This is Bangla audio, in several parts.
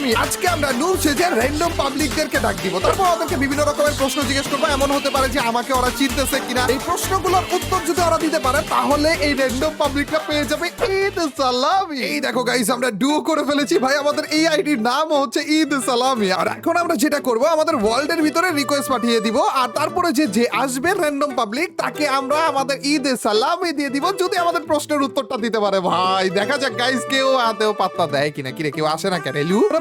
সালামি আজকে আমরা নূর র্যান্ডম পাবলিকদেরকে ডাক দিব। তারপর ওদেরকে বিভিন্ন রকমের প্রশ্ন জিজ্ঞেস করব। এমন হতে পারে যে আমাকে ওরা চিনতেছে কিনা। এই প্রশ্নগুলোর উত্তর যদি ওরা দিতে পারে, তাহলে এই র্যান্ডম পাবলিকরা পেয়ে যাবে ঈদ সালামি। এই দেখো গাইস আমরা ডু করে ফেলেছি। ভাই, আমাদের এই আইডির নাম হচ্ছে ঈদ সালামি। আর এখন আমরা যেটা করব, আমাদের ভিতরে রিকোয়েস্ট পাঠিয়ে দিব। আর তারপরে যে যে আসবে র্যান্ডম পাবলিক তাকে আমরা আমাদের ঈদ সালামি দিয়ে দিব। যদি আমাদের প্রশ্নের উত্তরটা দিতে পারে, ভাই। দেখা যাক গাইস কেউ আতেও পাত্তা দেয় কিনা। কিরে, কেউ আসে না কেন?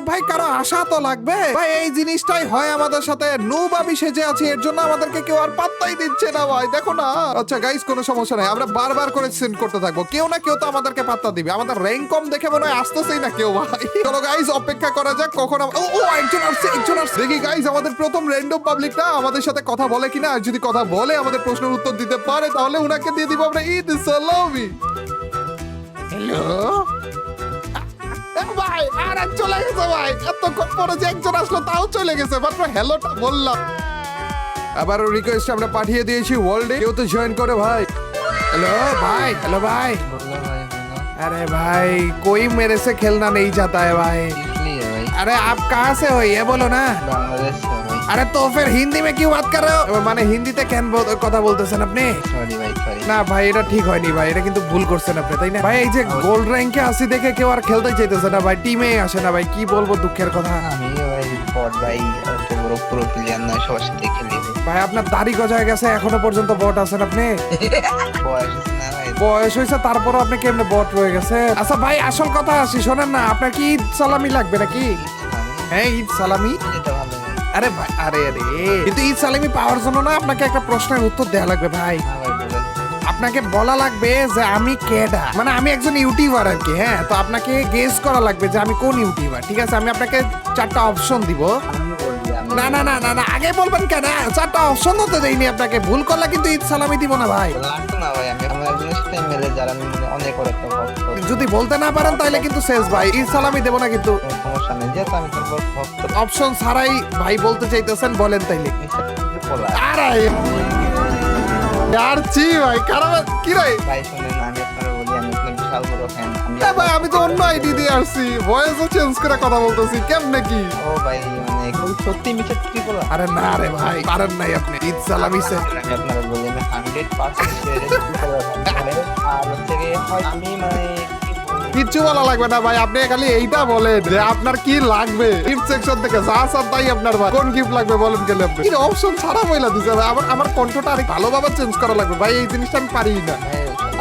ভাই, কারও আশা তো লাগবে? ভাই, এই জিনিসটাই হয় আমাদের সাথে। নু বাবি সেজে আছে, এর জন্য আমাদেরকে কেউ আর পাত্তাই দিচ্ছে না ভাই, দেখো না। আচ্ছা গাইস কোনো সমস্যা নাই, আমরা বারবার করে সেন্ড করতে থাকব। কেউ না কেউ তো আমাদেরকে পাত্তা দিবে। আমাদের র্যাঙ্ক কম দেখে মনে হয় আসতেছেই না কেউ ভাই। চলো গাইস অপেক্ষা করা যাক, কখন ও ও, একজন আসছে একজন আসছে। দেখি গাইস আমাদের প্রথম র্যান্ডম পাবলিকটা আমাদের সাথে কথা বলে কিনা। আর যদি কথা বলে, আমাদের প্রশ্নের উত্তর দিতে পারে, তাহলে উনাকে দিয়ে দিব আমরা ঈদ সালামি হ্যালো ভাই আর এক চলে গেছে ভাই এতক্ষণ পরে যে একজন আসলো তাও চলে গেছে মাত্র হ্যালোটা বললাম আবার রিকোয়েস্ট আমরা পাঠিয়ে দিয়েছি ওয়ার্ল্ডে কেউ তো জয়েন করে ভাই হ্যালো ভাই হ্যালো ভাই बोलो भाई बोलो अरे भाई कोई मेरे से खेलना नहीं चाहता है भाई इसलिए भाई अरे आप कहाँ से हो ये बोलो ना बांग्लादेश আরে তো ফের হিন্দি মে কি বাত কর রহে হো? মানে হিন্দিতে কেন কথা বলতেছেন আপনি? ভাই না ভাই এটা ঠিক হয়নি ভাই এটা কিন্তু ভুল করছেন আপনি তাই না? ভাই এই যে গোল্ড র্যাঙ্কে আসি দেখে কেউ আর খেলতে চাইতেছে না ভাই টিমে আসে না ভাই কি বলব দুঃখের কথা। আমি ভাই বট ভাই না সবার সাথে খেলি। ভাই আপনার দাড়ি গজায় গেছে এখনও পর্যন্ত বট আছেন আপনি? বয়স বয়স হয়েছে তারপরও আপনি কেমনে বট রয়ে গেছে? আচ্ছা ভাই আসল কথা আসি শোনেন না আপনার কি ঈদ সালামি লাগবে নাকি? হ্যাঁ ঈদ সালামি। আরে ভাই আরে আরে। কিন্তু ঈদ সালামি পাওয়ার জন্য না আপনাকে একটা প্রশ্নের উত্তর দেওয়া লাগবে ভাই। হ্যাঁ আপনাকে বলা লাগবে যে আমি কেডা? মানে আমি একজন ইউটিউবার আর কি হ্যাঁ? তো আপনাকে গেস করা লাগবে যে আমি কোন ইউটিউবার ঠিক আছে? আমি আপনাকে চারটা অপশন দিব। না না না না না আগে বলবেন কেন চারটা অপশন তো দেইনি আপনাকে। ভুল করলে কিন্তু ঈদ সালামি দিব না ভাই। না ভাই আমি যারা অনেক একটা ভক্ত। যদি বলতে না পারেন তাহলে কিন্তু শেষ ভাই। দেবো না কিন্তু। সমস্যা নেই যেহেতু আমি ভক্ত। অপশন ছাড়াই ভাই বলতে চাইতেছেন বলেন তাইলে। আরে আর চি ভাই খারাপ কি রে? ভাই শুনেন আমি আপনার বলি আমি আপনার বিশাল বড় ফ্যান আমি ভাই আমি তো অন্য আইডি দিয়ে আসছি। ভয়েসও চেঞ্জ করে কথা বলতেছি কেমনে কি? ও ভাই মানে সত্যি মিস্টার ত্রিপোলা আরে না রে ভাই পারেন নাই আপনি ঈদ সালামি সে আমি আপনারা বলি আমি হান্ড্রেড পার্সেন্ট আর হচ্ছে আমি মানে কিচ্ছু বলা লাগবে না ভাই আপনি খালি এইটা বলেন যে আপনার কি লাগবে। গিফট সেকশন থেকে যা সব তাই আপনার ভাই। কোন গিফট লাগবে বলেন গেলে আপনি। কি অপশন ছাড়া বইলা দিছে ভাই আমার আমার কণ্ঠটা আরেক ভালোভাবে চেঞ্জ করা লাগবে ভাই এই জিনিসটা আমি পারি না।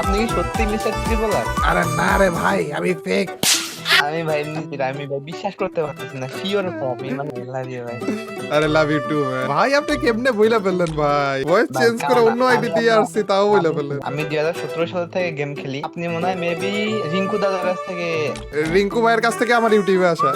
আপনি কি সত্যি মিস্টার ত্রিপোলা আরে না রে ভাই আমি ফেক আমি ভাই আমি ভাই বিশ্বাস করতে পারতেছি না। শিওর আমি মানে লাভ ইউ ভাই। আরে লাভ ইউ টু ভাই আপনি কেমনে বইলা ফেললেন ভাই? ভয়েস চেঞ্জ করে অন্য আইডি দিয়ে আসছি তাও বইলা ফেললেন। আমি দুই হাজার সতেরো সাল থেকে গেম খেলি। আপনি মনে হয় মেবি রিঙ্কু দাদার কাছ থেকে রিঙ্কু ভাইয়ের কাছ থেকে আমার ইউটিউবে আসা।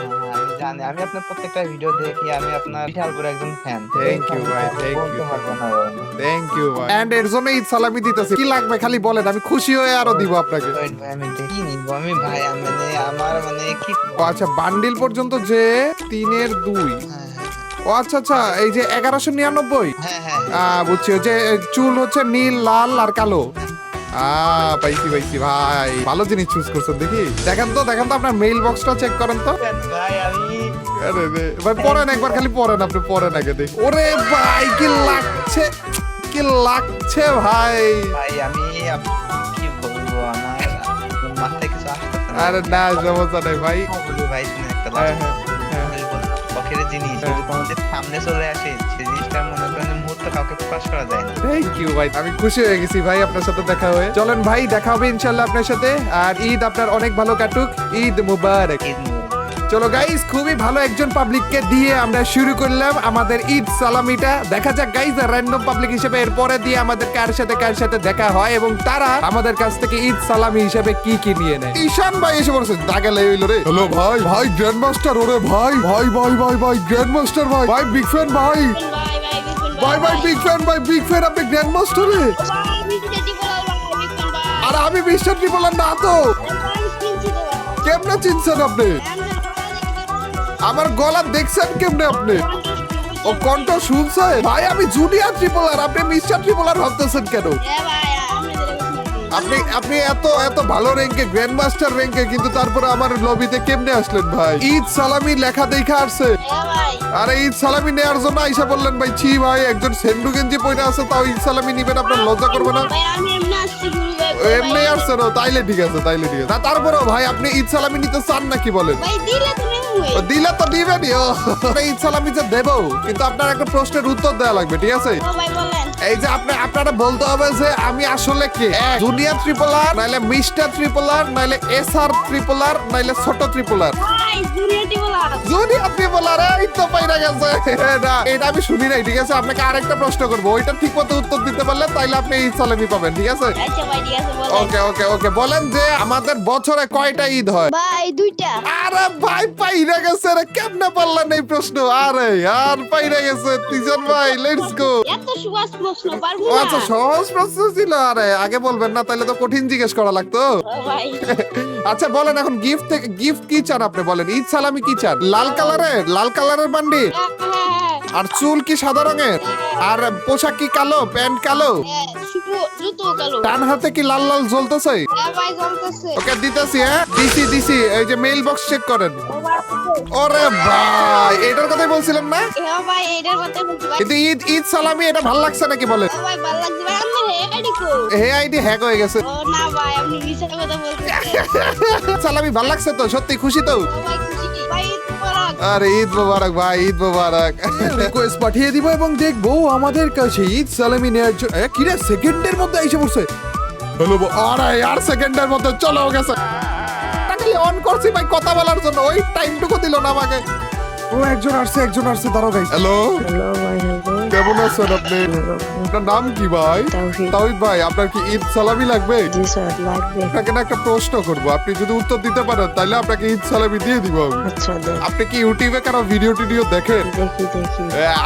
জানি। আমি আপনার প্রত্যেকটা ভিডিও দেখি। আমি আপনার বিশাল বড় একজন ফ্যান Thank you, ভাই, না ভাই। থ্যাংক ইউ ভাই। এন্ড এর জন্য ঈদ সালামি দিতেছি। কি লাগবে খালি বলেন আমি খুশি হয়ে আরও দিব আপনাকে। ভাই আমি দেখি নিবো আমি ভাই আমি মানে আমার মানে কি আচ্ছা বান্ডিল পর্যন্ত যে তিনের দুই। হ্যাঁ, ও আচ্ছা আচ্ছা এই যে এগারোশো নিরানব্বই? হ্যাঁ হ্যাঁ হ্যাঁ। বুঝছি যে চুল হচ্ছে নীল লাল আর কালো। পাইছি পাইছি ভাই। ভালো জিনিস চুজ করছেন দেখি। দেখেন তো দেখেন তো আপনার মেইল বক্সটা চেক করেন তো। ভাই আমি ভাই পড়েন একবার খালি পড়েন আপনি পড়েন আগে দেখি। ওরে ভাই কি লাগছে কি লাগছে ভাই। ভাই আমি কি বলব আমার? মাথায় কিছু আরে না সমস্যা নাই ভাই। ভাই শুনে একটা হ্যাঁ, হ্যাঁ, হ্যাঁ। শখের জিনিস। যদি কোনোদিন সামনে চলে আসে সেই জিনিসটা মনে করেন মুহূর্ত কাউকে প্রকাশ করা যায় না। থ্যাংক ইউ ভাই। আমি খুশি হয়ে গেছি ভাই আপনার সাথে দেখা হয়ে। চলেন ভাই দেখা হবে ইনশাল্লাহ আপনার সাথে। আর ঈদ আপনার অনেক ভালো কাটুক। ঈদ মুবারক। ঈদ মুবারক। চলো গাইস খুবই ভালো একজন পাবলিককে দিয়ে আমরা শুরু করলাম আমাদের ঈদ সালামিটা। দেখা যাক গাইস র্যান্ডম পাবলিক হিসেবে এরপরে দিয়ে আমাদের কার সাথে কার সাথে দেখা হয় এবং তারা আমাদের কাছ থেকে ঈদ সালামি হিসেবে কি কি নিয়ে নেয়। ঈশান ভাই এসে বলছে দাগে লেইলো রে। হ্যালো ভাই। ভাই গ্র্যান্ড মাস্টার ওরে ভাই। ভাই ভাই ভাই ভাই গ্র্যান্ড মাস্টার ভাই। ভাই বিগ ফ্যান ভাই। ভাই ভাই বিগ ফ্যান ভাই। বিগ ফ্যান আপনি গ্র্যান্ড মাস্টার রে। আর আমি মিস্টার ট্রিপলার না তো। কেমনে চিনছেন আপনি? আমার গলা দেখছেন কেমনে আপনি? ও কণ্ঠ শুনছে? ভাই আমি জুনিয়র ট্রিপলার আপনি মিস্টার ট্রিপলার ভাবতেছেন কেন? আপনি আপনি এত এত ভালো র্যাঙ্কে গ্র্যান্ড মাস্টার র্যাঙ্কে কিন্তু তারপরে আমার লবিতে কেমনে আসলেন ভাই? ঈদ সালামি লেখা দেখা আসছে। আরে ঈদ সালামি নেওয়ার জন্য আইসা বললেন ভাই ছি ভাই একজন সেন্ডু গেঞ্জি পয়না আছে তাও ঈদ সালামি নিবেন আপনার লজ্জা করবে না। এমনি আসছি না তাইলে ঠিক আছে তাইলে ঠিক আছে। তারপরেও ভাই আপনি ঈদ সালামি নিতে চান নাকি বলেন? ভাই দিলে দিলে তো ও সালামি যে দেবো। কিন্তু আপনার একটা প্রশ্নের উত্তর দেওয়া লাগবে ঠিক আছে? বলেন। এই যে আপনি আপনারা বলতে হবে যে আমি আসলে কে? জুনিয়র ট্রিপলার নাইলে মিস্টার ট্রিপলার নাইলে এসআর ট্রিপলার নাইলে ছোট এই তো পাইরা গেছে। না এটা আমি শুনি নাই ঠিক আছে? আপনাকে আরেকটা প্রশ্ন করব। ওইটা ঠিক মতো উত্তর দিতে পারলে তাইলে আপনি সালামি পাবেন ঠিক আছে? আচ্ছা ওকে ওকে ওকে। বলেন যে আমাদের বছরে কয়টা ঈদ হয়? ভাই দুইটা। আরে ভাই পাইরা গেছে রে কেমনে পারলেন এই প্রশ্ন? আরে আর পাইরা গেছে তিজন ভাই লেটস গো এত সুবাস প্রশ্ন পারব না। আচ্ছা সহজ প্রশ্ন ছিল আরে আগে বলবেন না তাহলে তো কঠিন জিজ্ঞেস করা লাগতো। ভাই। আচ্ছা বলেন এখন গিফট থেকে গিফট কি চান আপনি বলেন ঈদ সালামি কি চান? লাল কালারের লাল কালারের বান্ডি। আর চুল কি সাদা রঙের? আর পোশাক কি কালো প্যান্ট কালো? হ্যাঁ, ডান হাতে কি লাল লাল জ্বলতেছে? হ্যাঁ জ্বলতেছে। ওকে দিতেছি হ্যাঁ? দিছি দিছি এই যে মেইল বক্স চেক করেন। ওরে ভাই এটার কথাই বলছিলেন না? হ্যাঁ ভাই এটার কিন্তু ঈদ ঈদ সালামি এটা ভালো লাগছে নাকি ভাই ভালো লাগছে। ভাই কো হে আইডি হ্যাক হয়ে গেছে। ও না ভাই আপনি মিছা কথা বলতেছেন সালামি ভালো লাগছে তো? সত্যি খুশি তো? ভাই খুশি ভাই আরে ঈদ মোবারক ভাই ঈদ মোবারক। রিকোয়েস্ট পাঠিয়ে দিব এবং দেখব আমাদের কাছে ঈদ সালামি নেওয়ার জন্য কিরে সেকেন্ডের মধ্যে এসে পড়ছে? হ্যালো আরে আর সেকেন্ডের মধ্যে চলো গেছে। অন করছি ভাই কথা বলার জন্য। ওই টাইমটুকু দিল না আমাকে। ও একজন আসছে একজন আসছে দাঁড়াও গাইস হ্যালো হ্যালো ভাই কেমন আছেন আপনি? আপনার নাম কি ভাই? তাওহিদ। ভাই আপনার কি ঈদ সালামি লাগবে? আপনাকে না একটা প্রশ্ন করব। আপনি যদি উত্তর দিতে পারেন তাহলে আপনাকে ঈদ সালামি দিয়ে দিব আচ্ছা আপনি কি ইউটিউবে কারও ভিডিও টিডিও দেখেন?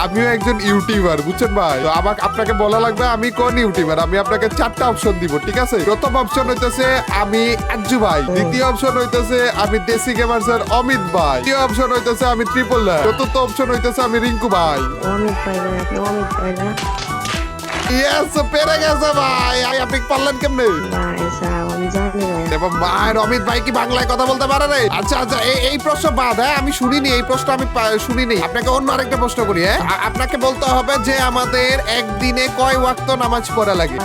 আমিও একজন ইউটিউবার বুঝছেন ভাই? তো আমাকে আপনাকে বলা লাগবে আমি কোন ইউটিউবার? আমি আপনাকে চারটা অপশন দিব ঠিক আছে? প্রথম অপশন হইতেছে আমি আজ্জু ভাই। দ্বিতীয় অপশন হইতেছে আমি দেশি গেমার্স এর অমিত ভাই। তৃতীয় অপশন হইতেছে আমি ট্রিপল চতুর্থ অপশন হইতেছে আমি রিঙ্কু ভাই। অমিত ভাই না আপনি অমিত ভাই না ইয়েস পেরে গেছে ভাই। আপনি পারলেন কেমনে? মায়ের অমিত ভাই কি বাংলায় কথা বলতে পারে রে? আচ্ছা আচ্ছা এই প্রশ্ন বাদ হ্যাঁ আমি শুনিনি, এই প্রশ্ন আমি শুনিনি। আপনাকে অন্য আরেকটা প্রশ্ন করি হ্যাঁ? আপনাকে বলতে হবে যে আমাদের একদিনে কয় ওয়াক্ত নামাজ পড়া লাগে?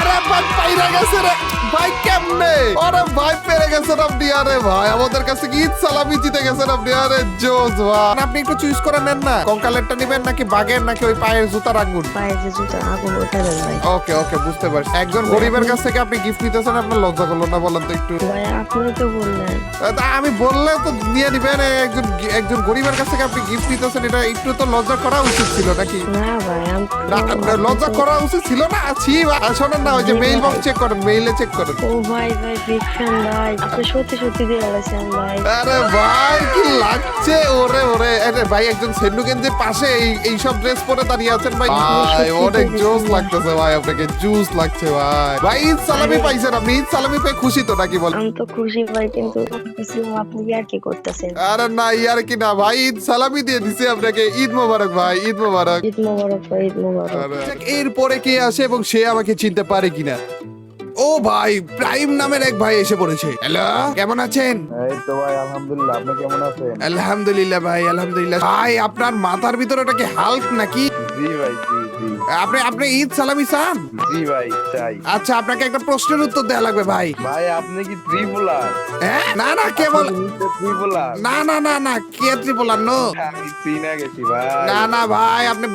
আরে ভাই, পাইরা গেছে রে। ভাই, কেমনে? আরে ভাই, পেরে গেছেন আপনি আরে ভাই। আমাদের কাছে কি ঈদ সালামি জিতে গেছেন আপনি আরে জোস ভাই। আপনি একটু চুজ করে নেন না। কঙ্কালেরটা নেবেন নাকি বাগের নাকি ওই পায়ের জুতা রাখবেন পায়ে যে জুতো ওকে ওকে বুঝতে পারছি। একজন গরিবের কাছ থেকে আপনি গিফট নিতেছেন আপনার লজ্জা করল না বলেন তো একটু? ভাই আপনি তো বললেন। আমি বললে তো নিয়ে নিবেন একজন একজন গরিবের কাছ থেকে আপনি গিফট নিতেছেন এটা একটু তো লজ্জা করা উচিত ছিল নাকি? না ভাই লজ্জা করা উচিত ছিল না? আছি শোনেন না ওই যে মেইল বক্স চেক করেন মেইলে চেক করেন। ও ভাই ভাই বিগ ভাই। আপনি সত্যি সত্যি দিয়ে গেছেন ভাই। আরে ভাই কি লাগছে? ওরে ওরে। আরে ভাই একজন সেন্ডু গেঞ্জের পাশে এই এই সব ড্রেস পরে দাঁড়িয়ে আছেন ভাই ভাই অনেক জোস লাগতেছে ভাই আপনাকে জুস লাগছে ভাই। ভাই ঈদ সালামি পাইছেন আপনি? ঈদ সালামি পেয়ে খুশি তো নাকি বল আমি তো খুশি ভাই কিন্তু আপনি আর কি করতেছেন? আরে না ইয়ার কি না ভাই ঈদ সালামি দিয়ে দিছি আপনাকে। ঈদ মোবারক ভাই ঈদ মোবারক। ঈদ মোবারক ভাই ঈদ মোবারক। এরপরে কে আসে এবং সে আমাকে চিনতে পারে কিনা? ও ভাই প্রাইম নামের এক ভাই এসে পড়েছে। হ্যালো কেমন আছেন? এই তো ভাই আলহামদুলিল্লাহ আপনি কেমন আছেন? আলহামদুলিল্লাহ ভাই আলহামদুলিল্লাহ। ভাই আপনার মাথার ভিতরে ওটা কি হাল্ক নাকি? জি ভাই জি। আপনি আপনি ঈদ সালামি চান? জি ভাই চাই। আচ্ছা আপনাকে একটা প্রশ্নের উত্তর দেওয়া লাগবে ভাই। ভাই আপনি কি ত্রিপুলার? হ্যাঁ? না না কে বল ত্রিপুলার। না না না না কে ত্রিপোলার নো। চিনা গেছি ভাই। না না ভাই আপনি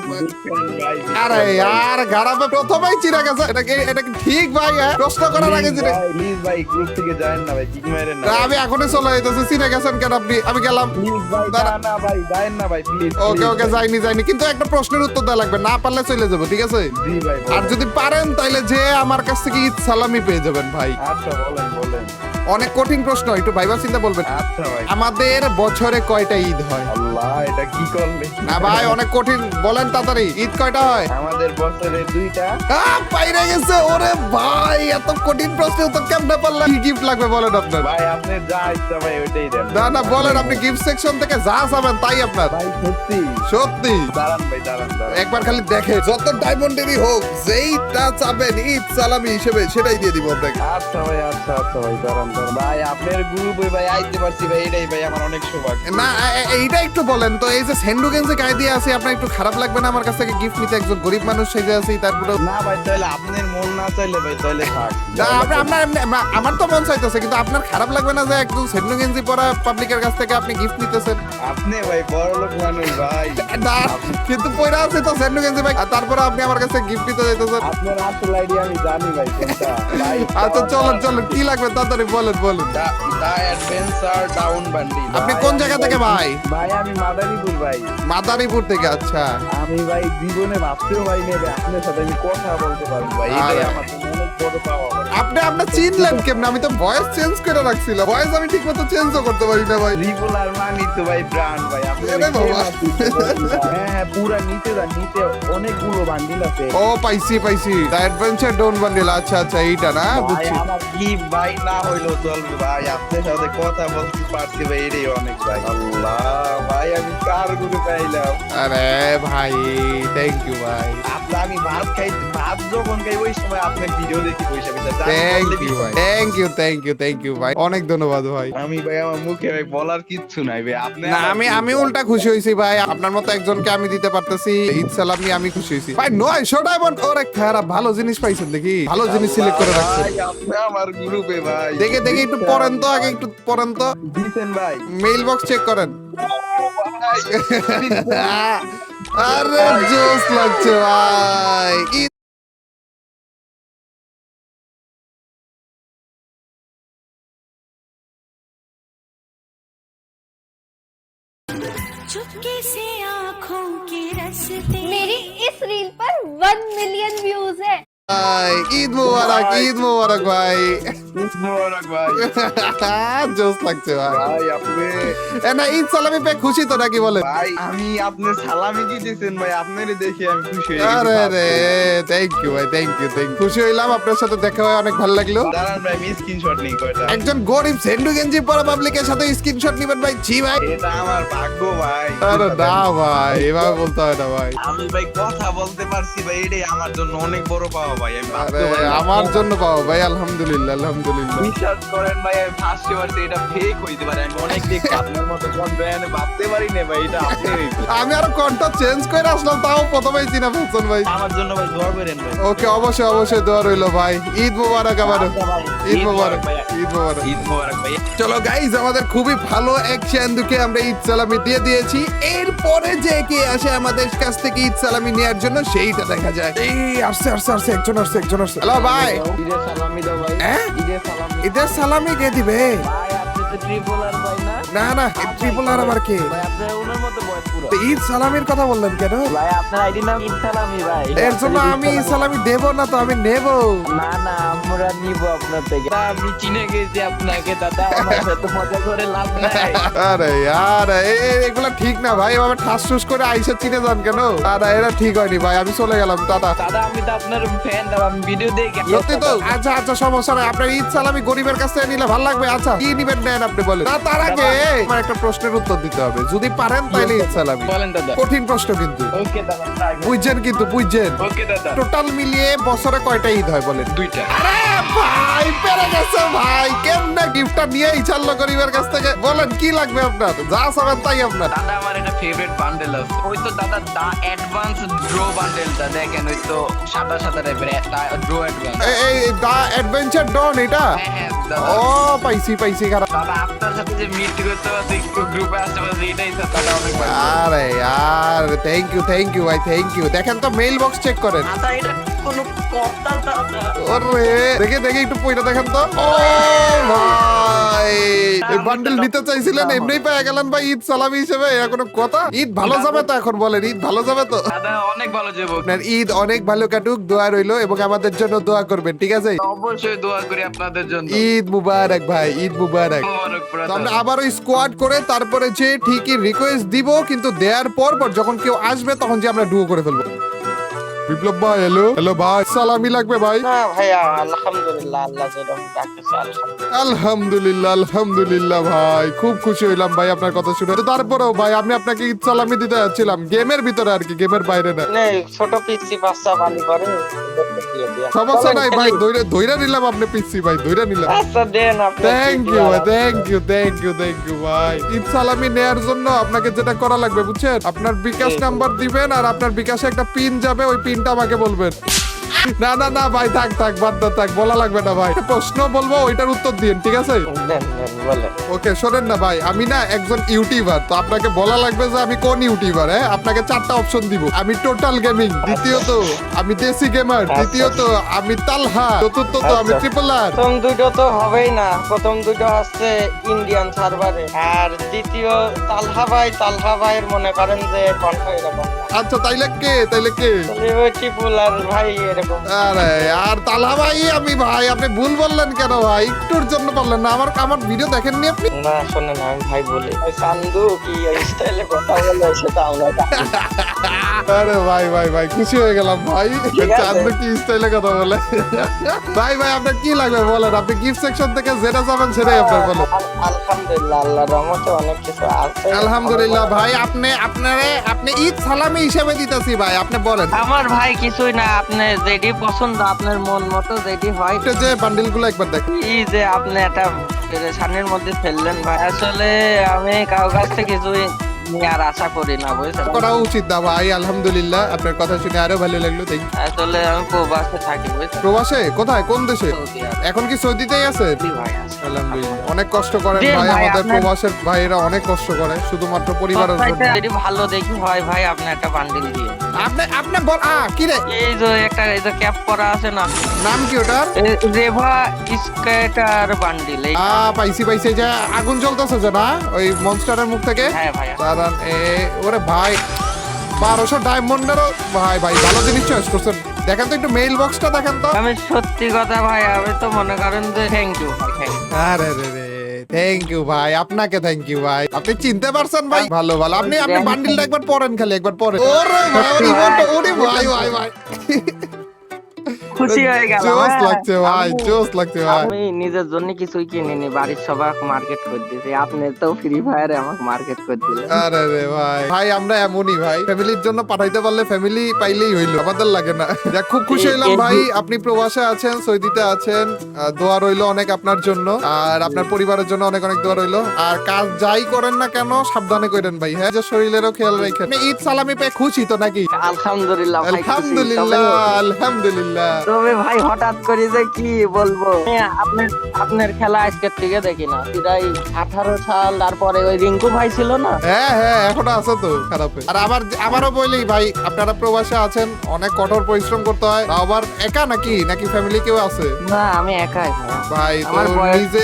আরে আর গারাবে প্রথমেই চিনা গেছে। এটা কি এটা কি ঠিক ভাই হ্যাঁ? প্রশ্ন করার আগে চিনে প্লিজ ভাই গ্রুপ থেকে যায়েন না ভাই কিক মেরেন না আমি এখনই চলে যেতেছি চিনে গেছেন কেন আপনি? আমি গেলাম। না না। ভাই যায়েন না ভাই প্লিজ ওকে ওকে যাইনি যাইনি। কিন্তু একটা প্রশ্নের উত্তর দেওয়া লাগবে। না পারলে চলে যাব ঠিক আছে? জি ভাই আর যদি পারেন তাহলে যে আমার কাছ থেকে ঈদ সালামি পেয়ে যাবেন ভাই। আচ্ছা বলেন বলেন। অনেক কঠিন প্রশ্ন একটু ভাইবা চিন্তা বলবেন। আচ্ছা ভাই। আমাদের বছরে কয়টা ঈদ হয়? আল্লাহ এটা কি করলে? না ভাই অনেক কঠিন বলেন তাড়াতাড়ি ঈদ কয়টা হয়? আমাদের বছরে দুইটা। আহ, পাইরে গেছে ওরে ভাই এত কঠিন প্রশ্ন তো কেমনে পারলাম? কি গিফট লাগবে বলেন আপনার? ভাই আপনি যা ইচ্ছা ভাই ওইটাই দেন। না না বলেন আপনি গিফট সেকশন থেকে যা চাবেন তাই আপনার। ভাই সত্যি। সত্যি। দাঁড়ান ভাই দাঁড়ান দাঁড়ান। একবার খালি দেখে যত ডায়মন্ডেরই হোক যেইটা চাবেন ঈদ সালামি হিসেবে সেটাই দিয়ে দিব আপনাকে। আচ্ছা ভাই আচ্ছা আচ্ছা ভাই দাঁড়ান দাঁড়ান। ভাই আপনার গ্রুপে ভাই আইতে পারছি ভাই এটাই ভাই আমার অনেক সৌভাগ্য। না এইটা একটু বলেন তো এই যে সেন্ডু গেঞ্জি গায়ে দিয়ে আছে আপনার একটু খারাপ লাগবে না আমার কাছ থেকে গিফট নিতে? একজন গরিব মানুষ সেজে আছি তারপরে না ভাই তাহলে আপনার মন না চাইলে ভাই তাহলে থাক। না, আপনার আপনার আমার তো মন চাইতেছে কিন্তু আপনার খারাপ লাগবে না যে একজন সেন্ডু গেঞ্জি পরা পাবলিকের কাছ থেকে আপনি গিফট নিতেছেন? আপনি ভাই বড় লোক মানুষ ভাই। না কিন্তু পয়রা আছে তো সেন্ডু গেঞ্জি ভাই তারপরে আপনি আমার কাছে গিফট নিতে যাইতেছেন। আপনার আসল আইডিয়া আমি জানি ভাই কোনটা? আচ্ছা চলেন চলেন কি লাগবে তাড়াতাড়ি বলেন বলেন। দা অ্যাডভেঞ্চার ডাউন বান্ডি আপনি কোন জায়গা থেকে ভাই ভাই? আমি মাদারীপুর ভাই। মাদারীপুর থেকে আচ্ছা। আমি ভাই জীবনে ভাবতেও ভাই নেবে আপনার সাথে আমি কথা বলতে পারব। ভাই এটাই আমার অনেক বড় পাওয়া। আপনি আপনি চিনলেন কেমনে? আমি তো ভয়েস চেঞ্জ করে রাখছিলাম। ভয়েস আমি ঠিক মতো চেঞ্জও করতে পারি না ভাই। রিগুলার মানি তো ভাই ব্র্যান্ড ভাই। আপনি। হ্যাঁ হ্যাঁ পুরা নিতে যান নিতে অনেকগুলো বান্ডিল আছে। ও পাইছি পাইছি। দ্য অ্যাডভেঞ্চার ডোন বান্ডেল আচ্ছা আচ্ছা এইটা না? বুঝছি। আমার কি ভাই না হইল চলবে ভাই। আপনার সাথে কথা বলতে পারছি ভাই এটাই অনেক ভাই। আল্লাহ ভাই আমি কারগুলো পাইলাম আরে ভাই থ্যাংক ইউ ভাই। আপনার আমি ভাত খাই ভাত যখন খাই ওই সময় আপনার ভিডিও দেখি পয়সা পয়সা থ্যাংক ইউ ভাই। Thank you thank you thank you ভাই। অনেক ধন্যবাদ ভাই। আমি ভাই আমার মুখে ভাই বলার কিচ্ছু নাই ভাই। আপনি না আমি আমি উল্টা খুশি হয়েছি ভাই। আপনার মতো একজনকে আমি দিতে পারতেছি। ঈদ সালামি আমি খুশি হয়েছি। ভাই নয়শো ডায়মন্ড। ওরে খারাপ ভালো জিনিস পাইছেন দেখি। ভালো জিনিস সিলেক্ট করে রাখছেন। আমার গ্রুপে ভাই। দেখে দেখে একটু পড়েন তো আগে একটু পড়েন তো। দিছেন ভাই। মেইল বক্স চেক করেন আরে জোস লাগছে ভাই। चुपके से आँखों के रस्ते मेरी इस মোবারক ঈদ মোবারক ভাই ঈদ মোবারক ভাই জোস লাগছে ভাই ভাই আপনি না ঈদ সালামি পেয়ে খুশি তো নাকি বলেন? ভাই আমি আপনার সালামি দিতেছেন ভাই। আপনারই দেখে আমি খুশি হয়ে আরে রে থ্যাংক ইউ ভাই থ্যাংক ইউ থ্যাংক খুশি হইলাম আপনার সাথে দেখা হয়ে অনেক ভালো লাগল। দাঁড়ান ভাই আমি স্ক্রিনশট নেই কয়টা। একজন গরিব সেন্ডু গেঞ্জি পরা পাবলিকের সাথে স্ক্রিনশট নিবেন ভাই। জি ভাই। এটা আমার ভাগ্য ভাই। আরে না ভাই এভাবে বলতে হয় না ভাই। আমি ভাই কথা বলতে পারছি ভাই। এটাই আমার জন্য অনেক বড় পাওয়া ভাই। আমি। আমার জন্য পাও ভাই আলহামদুলিল্লাহ আলহামদুলিল্লাহ। বিশ্বাস করেন ভাই আমি ফার্স্ট পারছি এটা ফেক হইতে পারে আমি অনেক দেখছি আপনার মতো কোন ব্র্যান্ড ভাবতে পারি না ভাই এটা আপনি আমি আরও কন্ট চেঞ্জ করে আসলাম তাও প্রথমেই চিনা ফেলছেন ভাই। আমার জন্য ভাই দোয়া করেন ভাই। ওকে অবশ্যই অবশ্যই দোয়া রইল ভাই। ঈদ মোবারক আবার। আচ্ছা ঈদ মোবারক ভাই। ঈদ মোবারক। ঈদ মোবারক ভাই। চলো গাইজ আমাদের খুবই ভালো এক চান্দুকে আমরা ঈদ সালামি দিয়ে দিয়েছি। এরপরে যে কে আসে আমাদের কাছ থেকে ঈদ সালামি নেওয়ার জন্য সেইটা দেখা যায় এই আসছে আসছে আসছে একজন আসছে একজন আসছে। হ্যালো ভাই ঈদের সালামি দাও ভাই। হ্যাঁ? ঈদের সালামি ঈদের সালামি কে দিবে? ভাই আপনি তো ট্রিপলার ভাই না? না না ট্রিপল আর আবার কে? ঈদ সালামির কথা বললেন কেন? ভাই আপনার আইডি নাম ঈদ সালামি ভাই। এর জন্য আমি ঈদ সালামি দেব না তো আমি নেব। না না আমরা নিব আপনার থেকে। আমি চিনে গেছি আপনাকে দাদা। আমার সাথে মজা করে লাভ নাই। আরে এগুলা ঠিক না ভাই। ঠাস ঠুস করে আইসা চিনে যান কেন? আরে এরা ঠিক হয়নি ভাই। আমি চলে গেলাম টাটা দাদা আমি তো আপনার ফ্যান দাদা। আমি ভিডিও দেখি সত্যি তো? আচ্ছা আচ্ছা সমস্যা নাই। আপনার ঈদ সালামি গরিবের কাছ নিলে ভালো লাগবে? আচ্ছা কি নিবেন নেন আপনি বলেন। তার আগে আমার একটা প্রশ্নের উত্তর দিতে হবে। যদি পারেন তাহলে ঈদ সালামি বলেন দাদা। কঠিন প্রশ্ন কিন্তু। ওকে দাদা বুঝছেন কিন্তু বুঝছেন? ওকে দাদা। টোটাল মিলিয়ে বছরে কয়টা ঈদ হয় বলেন? দুইটা। আরে ভাই পেরে গেছে ভাই। কেমনে গিফটটা নিয়েই ছাড়লো গরিবের কাছ থেকে? বলেন কি লাগবে আপনার? যা চাবেন তাই আপনার। দাদা আমার এটা ফেভারিট বান্ডেল আছে। ওই তো দাদা দা অ্যাডভান্স ড্রো বান্ডেলটা দেখেন ওই তো সাদা সাদা টাইপের ড্রো অ্যাডভান্স এই- এই দা অ্যাডভেঞ্চার ডন এটা? হ্যাঁ হ্যাঁ দাদা। ও পাইছি পাইছি খারাপ। দাদা আপনার সাথে যে মিট করতে পারছি গ্রুপে আসতে পারছি এটাই তো দাদা অনেক ভালো আরে আর থ্যাংক ইউ থ্যাংক ইউ ভাই থ্যাংক ইউ দেখেন তো মেইল বক্স চেক করেন। দাদা এটা কোনো কথা ওরে দেখে দেখে একটু পয়টা দেখেন তো। ও ভাই। বান্ডেল নিতে চাইছিলেন এমনিই পেয়ে গেলেন ভাই ঈদ সালামি হিসেবে এখনও কথা? ঈদ ভালো যাবে তো এখন বলেন ঈদ ভালো যাবে তো? অনেক ভালো যাব। আপনার ঈদ অনেক ভালো কাটুক দোয়া রইল এবং আমাদের জন্য দোয়া করবেন ঠিক আছে? অবশ্যই দোয়া করি আপনাদের জন্য। ঈদ মুবারক ভাই ঈদ মুবারক। আমরা আবারও স্কোয়াড করে তারপরে যে ঠিকই রিকোয়েস্ট দিব কিন্তু দেওয়ার পর পর যখন কেউ আসবে তখন যে আমরা ডুও করে ফেলব। বিপ্লব ভাই হ্যালো হ্যালো ভাই সালামি লাগবে ভাই? ভাইয়া আলহামদুলিল্লাহ আল্লাহ যেরকম ডাকতেছে আলহামদুলিল্লাহ। ভাই খুব খুশি হইলাম ভাই আপনার কথা শুনে। তারপরেও ভাই আমি আপনাকে সালামি দিতে যাচ্ছিলাম। গেমের ভিতরে আর কি গেমের বাইরে না? ছোট পিসি বাচ্চা পানি করে। সমস্যা নাই ভাই ধৈর্য নিলাম আপনি পিসি ভাই ধৈর্য নিলাম। আচ্ছা দেন আপনি thank you. Thank you thank you thank you ভাই। ঈদ সালামি নেয়ার জন্য আপনাকে যেটা করা লাগবে বুঝছেন? আপনার বিকাশ নাম্বার দিবেন আর আপনার বিকাশে একটা পিন যাবে ওই পিনটা আমাকে বলবেন। না না না ভাই থাক থাক বাদ দাও, থাক বলা লাগবে না ভাই। প্রশ্ন বলব ওইটার উত্তর দিন ঠিক আছে? ওকে শোনেন না ভাই আমি না একজন ইউটিউবার তো আপনাকে বলা লাগবে যে আমি কোন ইউটিউবার হ্যাঁ? আপনাকে চারটা অপশন দিব। আমি টোটাল গেমিং দ্বিতীয়ত আমি দেশি গেমার তৃতীয়ত আমি তালহা চতুর্থত আমি আচ্ছা। ট্রিপল আর প্রথম দুটো তো হবেই না প্রথম দুটো হচ্ছে ইন্ডিয়ান সার্ভারে আর দ্বিতীয় তালহা ভাই তালহা ভাইয়ের মনে করেন যে কণ্ঠ এরকম। আচ্ছা তাইলে কে? তাইলে কে? আর ভাই এরকম। আরে আর তালহা ভাই আমি ভাই আপনি ভুল বললেন কেন ভাই? একটুর জন্য বললেন না আমার আমার ভিডিও দেখেননি আপনি? না শোনেন আমি ভাই বলি। কি স্টাইলে কথা বলে সেটা আরে ভাই ভাই ভাই খুশি হয়ে গেলাম ভাই। চান্দু কি স্টাইলে কথা বলে? ভাই ভাই আপনার কি লাগবে বলেন? আপনি গিফট সেকশন থেকে যেটা যাবেন সেটাই আপনার বলেন। আলহামদুলিল্লাহ আল্লাহ রহমতে অনেক কিছু আছে। আলহামদুলিল্লাহ ভাই আপনি আপনারে আপনি ঈদ সালামি হিসেবে দিতেছি ভাই আপনি বলেন। আমার ভাই কিছুই না আপনি যেটি পছন্দ আপনার মন মতো যেটি হয়। এটা যে বান্ডিলগুলো একবার দেখ এই যে আপনি এটা সানের মধ্যে ফেললেন ভাই আসলে আমি কাউ কাছ থেকে কিছুই আর আশা করি না বুঝছেন করা উচিত না ভাই আলহামদুলিল্লাহ। আপনার কথা শুনে আরও ভালো লাগল থ্যাংক আসলে আমি প্রবাসে থাকি বুঝছেন প্রবাসে? কোথায়? কোন দেশে? এখন কি সৌদিতেই আছে? আলহামদুলিল্লাহ। অনেক কষ্ট করেন ভাই ভাই, আমাদের প্রবাসের ভাইয়েরা অনেক কষ্ট করে শুধুমাত্র পরিবারের জন্য। ভালো দেখি হয় ভাই আপনি একটা বান্ডিল দিয়ে আপনি আপনি বল আ কি রে? এই যে একটা এই যে ক্যাপ করা আছে না? নাম কি ওটার? রেভা স্কেটার বান্ডিল এই আ পাইছি পাইছি যে আগুন জ্বলতেছে যে না? ওই মনস্টারের মুখ থেকে? হ্যাঁ ভাই। দাঁড়ান এ ওরে ভাই। বারোশো ডায়মন্ডেরও ভাই ভাই ভালো জিনিস চয়েস করছেন। দেখেন তো একটু মেইল বক্সটা দেখেন তো। আমি সত্যি কথা ভাই আমি তো মনে করেন যে থ্যাংক ইউ আরে রে রে থ্যাংক ইউ ভাই। আপনাকে থ্যাংক ইউ ভাই। আপনি চিনতে পারছেন ভাই? ভালো ভালো। আপনি আপনি বান্ডিলটা একবার পরেন খালি একবার পরেন ওরে ভাই ওরে ইমোটটা, ওরে ভাই ভাই ভাই। খুশি হয়ে গেল জোস হ্যাঁ। লাগছে ভাই জোস লাগছে ভাই। আমি নিজের জন্য কিছুই কিনিনি বাড়ির সবাই মার্কেট করে দিয়েছি। আপনি তো ফ্রি ফায়ারে আমাকে মার্কেট করে দিলেন। আরে রে ভাই ভাই আমরা এমনই ভাই। ফ্যামিলির জন্য পাঠাইতে পারলে ফ্যামিলি পাইলেই হইল আমাদের লাগে না। যাক খুব খুশি হইলাম ভাই আপনি প্রবাসে আছেন সৌদিতে আছেন দোয়া রইল অনেক আপনার জন্য আর আপনার পরিবারের জন্য অনেক অনেক দোয়া রইল। আর কাজ যাই করেন না কেন সাবধানে করেন ভাই হ্যাঁ? যে শরীরেরও খেয়াল রাখেন। আপনি ঈদ সালামি পেয়ে খুশি তো নাকি? আলহামদুলিল্লাহ আলহামদুলিল্লাহ আলহামদুলিল্লাহ। তবে ভাই হঠাৎ করে যে কি বলব? আপনার আপনার খেলা আজকের থেকে দেখি না। প্রায় আঠারো সাল তারপরে ওই রিঙ্কু ভাই ছিল না? হ্যাঁ হ্যাঁ এখনও আছে তো খারাপ। আর আবার আমারও বলি ভাই আপনারা প্রবাসে আছেন অনেক কঠোর পরিশ্রম করতে হয়। আবার একা নাকি? নাকি ফ্যামিলি কেউ আছে? না আমি একাই। ভাই। ভাই আমার বয়স নিজে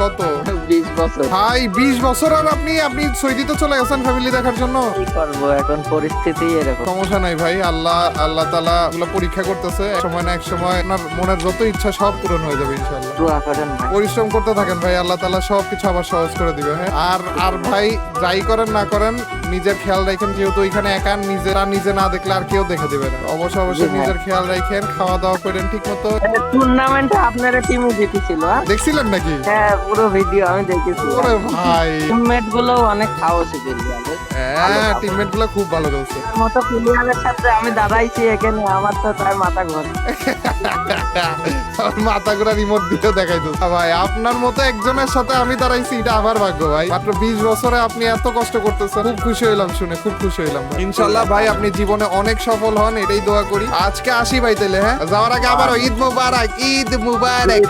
কত? বিশ বছর। ভাই বিশ বছর আর আপনি আপনি সৌদিতে চলে গেছেন ফ্যামিলি দেখার জন্য। কি করব এখন পরিস্থিতি এরকম। সমস্যা নাই ভাই আল্লাহ আল্লাহ তাআলা পরীক্ষা করতেছে এক সময় না এক সময় আপনার মনের যত ইচ্ছা সব পূরণ হয়ে যাবে ইনশাআল্লাহ। দোয়া করেন ভাই। পরিশ্রম করতে থাকেন ভাই আল্লাহ তালা সবকিছু আবার সহজ করে দিবে হ্যাঁ? আর আর ভাই যাই করেন না করেন নিজের খেয়াল রাখেন যেহেতু ওইখানে একা নিজেরা নিজে না দেখলে আর কেউ দেখে দিবে না। অবশ্যই অবশ্যই নিজের খেয়াল রাখেন খাওয়া দাওয়া করেন ঠিক মতো টুর্নামেন্টে আপনারা টিমে জিতেছিল হ্যাঁ? দেখছিলেন নাকি? হ্যাঁ পুরো ভিডিও আমি দেখেছি। ওরে ভাই। টিমমেটগুলো অনেক প্লেয়ার হ্যাঁ টিমমেটগুলো খুব ভালো খেলছে। মতো প্লেয়ারের সাথে আমি দাঁড়াইছি এখানে আমার তো তার মাথা ঘোরে মাথা ঘোরা রিমোট দিয়েও দেখাই তো ভাই আপনার মতো একজনের সাথে আমি দাঁড়াইছি এটা আবার ভাগ্য ভাই। মাত্র বিশ বছরে আপনি এত কষ্ট করতেছেন। খুব খুশি হইলাম শুনে, খুব খুশি হইলাম ইনশাল্লাহ ভাই, আপনি জীবনে অনেক সফল হন, এটাই দোয়া করি। আজকে আসি ভাই তাহলে হ্যাঁ? যাওয়ার আগে আবার ঈদ মুবারক ঈদ মুবারক।